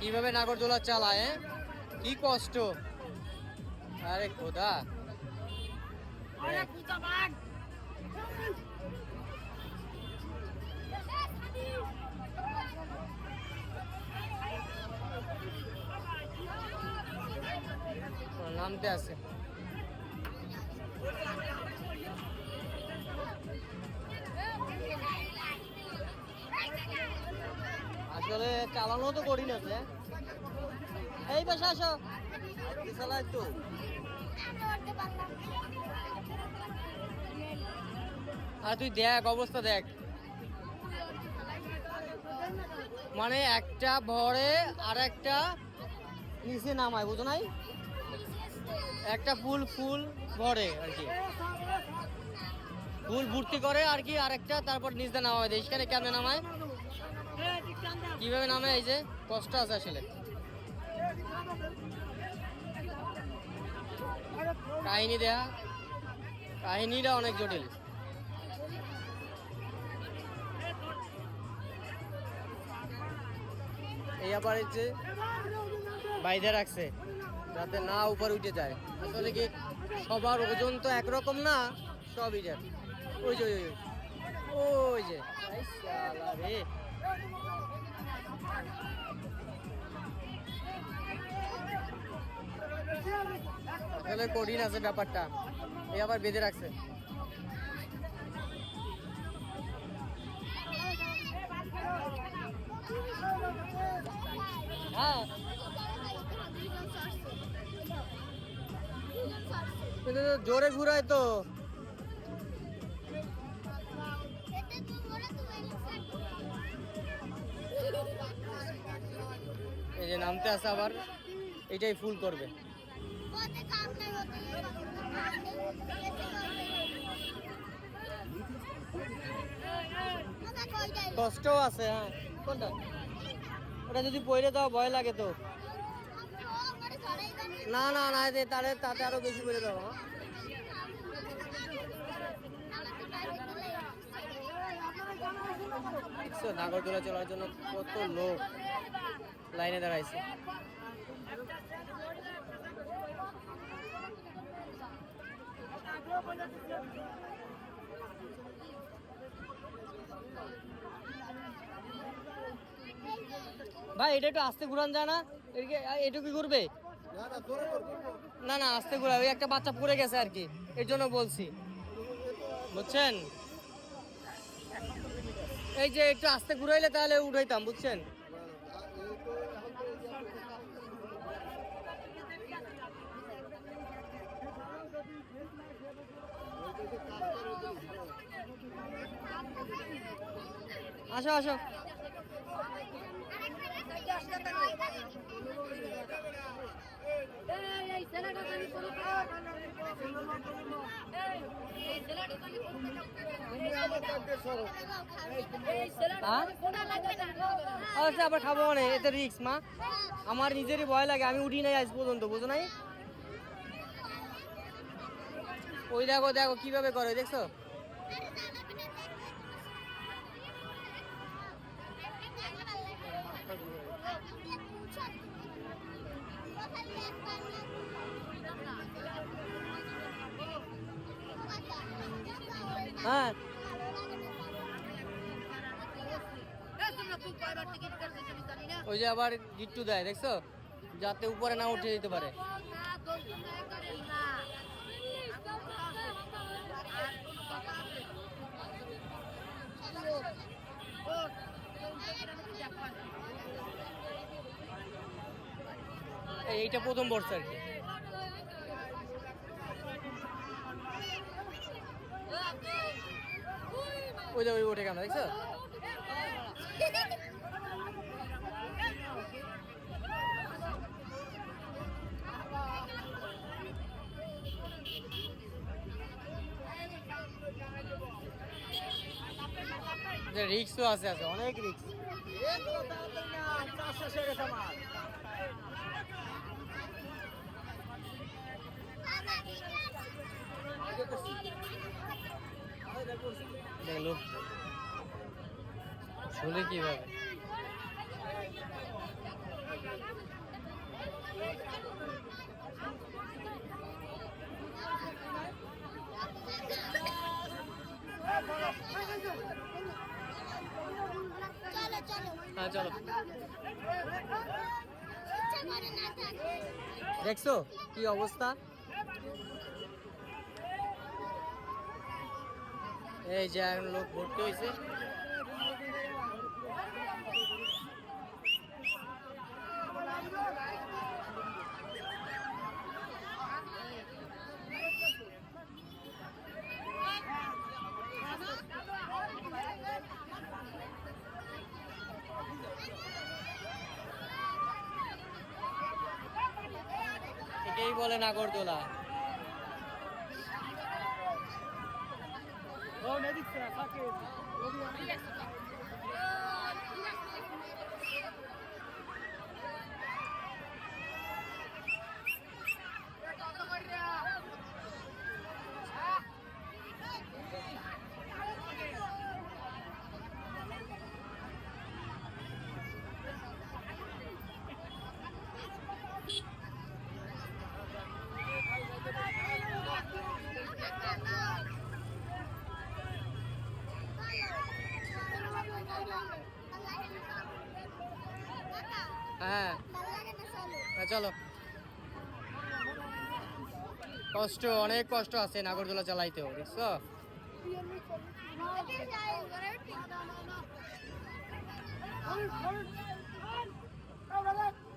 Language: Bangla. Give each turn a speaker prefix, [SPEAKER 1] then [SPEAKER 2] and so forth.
[SPEAKER 1] কীভাবে নাগরদোলা চালায়? কি কষ্ট আরে খোদা। নামতে আছে আসলে চালানো তো করি না সে এই পাশে আসো। তো আর তুই দেখ, অবস্থা দেখ। মানে একটা ভরে আর একটা নিচে নামায়, বুঝো নাই? একটা ফুল ফুল ভরে আর কি। ফুল ভর্তি করে আর কি, আর একটা তারপর নিচে নামায় দেয় এখানে কেমনে নামায়? কীভাবে নামে এই যে? কষ্ট আছে আসলে। কাহিনী দেয়া। কাহিনীটা অনেক জটিল। এই আবার হচ্ছে বাইরে রাখছে যাতে না উপর উঠে যায়। আসলে কি সবার ওজন তো একরকম না? সবই যায় ওই যে ওই যে, ওই যে। আসলে কঠিন আছে ব্যাপারটা। এই আবার বেঁধে রাখছে। হ্যাঁ। জোরে ঘুরায় তো। এই যে নামতে আছে আবার এটাই ফুল করবে। কষ্টও আছে হ্যাঁ। কোনটা? ওটা যদি পড়ে দাও, ভয় লাগে তো। না না না তাহলে তাতে আরও বেশি করে দাও হ্যাঁ। দেখছ, নাগরদোলা চলার জন্য কত লোক লাইনে দাঁড়াইছে। ভাই এটা একটু আস্তে ঘুরান যায় না এদিকে এটুকু কি ঘুরবে না না আস্তে ঘুরা ওই একটা বাচ্চা পড়ে গেছে আর কি। এর জন্য বলছি। বুঝছেন? এই যে একটু আস্তে ঘুরাইলে তাহলে উঠাইতাম বুঝছেন? আসো আসো। হ্যাঁ? আচ্ছা আবার খাব মানে এতে রিক্স মা। আমার নিজেরই ভয় লাগে, আমি উঠি নাই আজ পর্যন্ত, বুঝো নাই? ওই দেখো দেখো কীভাবে করে, দেখছ? হ্যাঁ ওই যে আবার গিট্টু দেয়, দেখছ? যাতে উপরে না উঠে যেতে পারে। এইটা প্রথম বর্ষ আর কি। ওই যে ওই ওঠে কেন দেখছ? রিক্স তো আছে আছে অনেক রিক্স দেখল
[SPEAKER 2] ঝুলে কীভাবে? হ্যাঁ চলো। দেখছ কি অবস্থা? এই যে এখন লোক ভর্তি হয়েছে এটাই বলে নাগরদোলা। হ্যাঁ হ্যাঁ। চলো। কষ্ট অনেক কষ্ট আছে নাগরদোলা চালাইতেও দেখছ?
[SPEAKER 3] Oh,